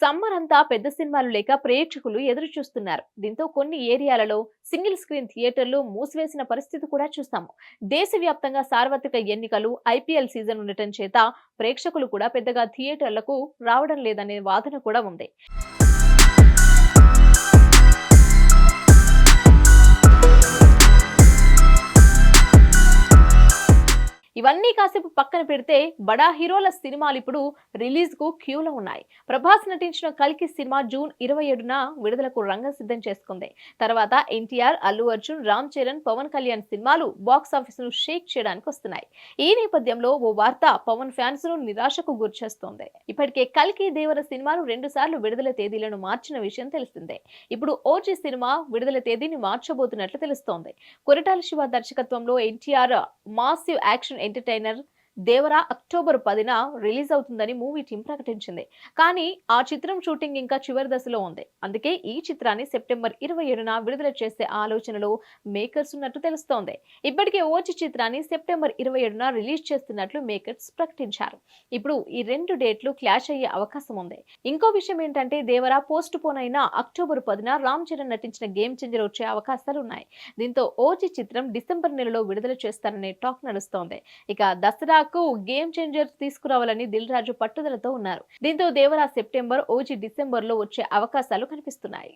Summer అంతా పెద్ద సినిమాలు లేక ప్రేక్షకులు ఎదురు చూస్తున్నారు. దీంతో కొన్ని ఏరియాలలో సింగిల్ స్క్రీన్ థియేటర్లు మూసివేసిన పరిస్థితి కూడా చూస్తాము. దేశవ్యాప్తంగా సార్వత్రిక ఎన్నికలు ఐపీఎల్ సీజన్ ఉండటం చేత ప్రేక్షకులు కూడా పెద్దగా థియేటర్లకు రావడం లేదనే వాదన కూడా ఉంది. ఇవన్నీ కాసేపు పక్కన పెడితే బడా హీరోల సినిమాలు ఇప్పుడు రిలీజ్కు క్యూలో ఉన్నాయి. ప్రభాస్ నటించిన కల్కి సినిమా జూన్ ఇరవై ఏడున విడుదలకు రంగం సిద్ధం చేసుకుంది. తర్వాత ఎన్టీఆర్ అల్లు అర్జున్ రామ్ చరణ్ పవన్ కళ్యాణ్ సినిమాలు బాక్స్ ఆఫీస్ను షేక్ చేయడానికి వస్తున్నాయి. ఈ నేపథ్యంలో ఓ వార్త పవన్ ఫ్యాన్స్ను నిరాశకు గురిచేస్తోంది ఇప్పటికే కల్కి దేవర సినిమాలు రెండు సార్లు విడుదల తేదీలను మార్చిన విషయం తెలిసిందే. ఇప్పుడు ఓజీ సినిమా విడుదల తేదీని మార్చబోతున్నట్లు తెలుస్తోంది. కొరటాల శివ దర్శకత్వంలో NTR massive action entertainer Devara October పదిన రిలీజ్ అవుతుందని మూవీ టీం ప్రకటించింది. కానీ ఆ చిత్రం షూటింగ్ ఇంకా చివరి దశలో ఉంది. అందుకే ఈ చిత్రాన్ని సెప్టెంబర్ ఇరవై ఏడున విడుదల చేసే ఆలోచనలో మేకర్స్ ఉన్నట్టు తెలుస్తోంది. ఇప్పటికే ఓచి చిత్రాన్ని సెప్టెంబర్ ఇరవై ఏడున రిలీజ్ చేస్తున్నట్లు మేకర్స్ ప్రకటించారు. ఇప్పుడు ఈ రెండు డేట్లు క్లాష్ అయ్యే అవకాశం ఉంది. ఇంకో విషయం ఏంటంటే దేవరా పోస్ట్ పోన్ అయిన అక్టోబర్ పదిన రామ్ చరణ్ నటించిన గేమ్ చేంజర్ వచ్చే అవకాశాలు ఉన్నాయి. దీంతో ఓచి చిత్రం డిసెంబర్ నెలలో విడుదల చేస్తారనే టాక్ నడుస్తోంది. ఇక దసరా సినిమాకు గేమ్ చేంజర్స్ తీసుకురావాలని దిల్ రాజు పట్టుదలతో ఉన్నారు. దీంతో దేవరా సెప్టెంబర్ ఓజీ డిసెంబర్లో వచ్చే అవకాశాలు కనిపిస్తున్నాయి.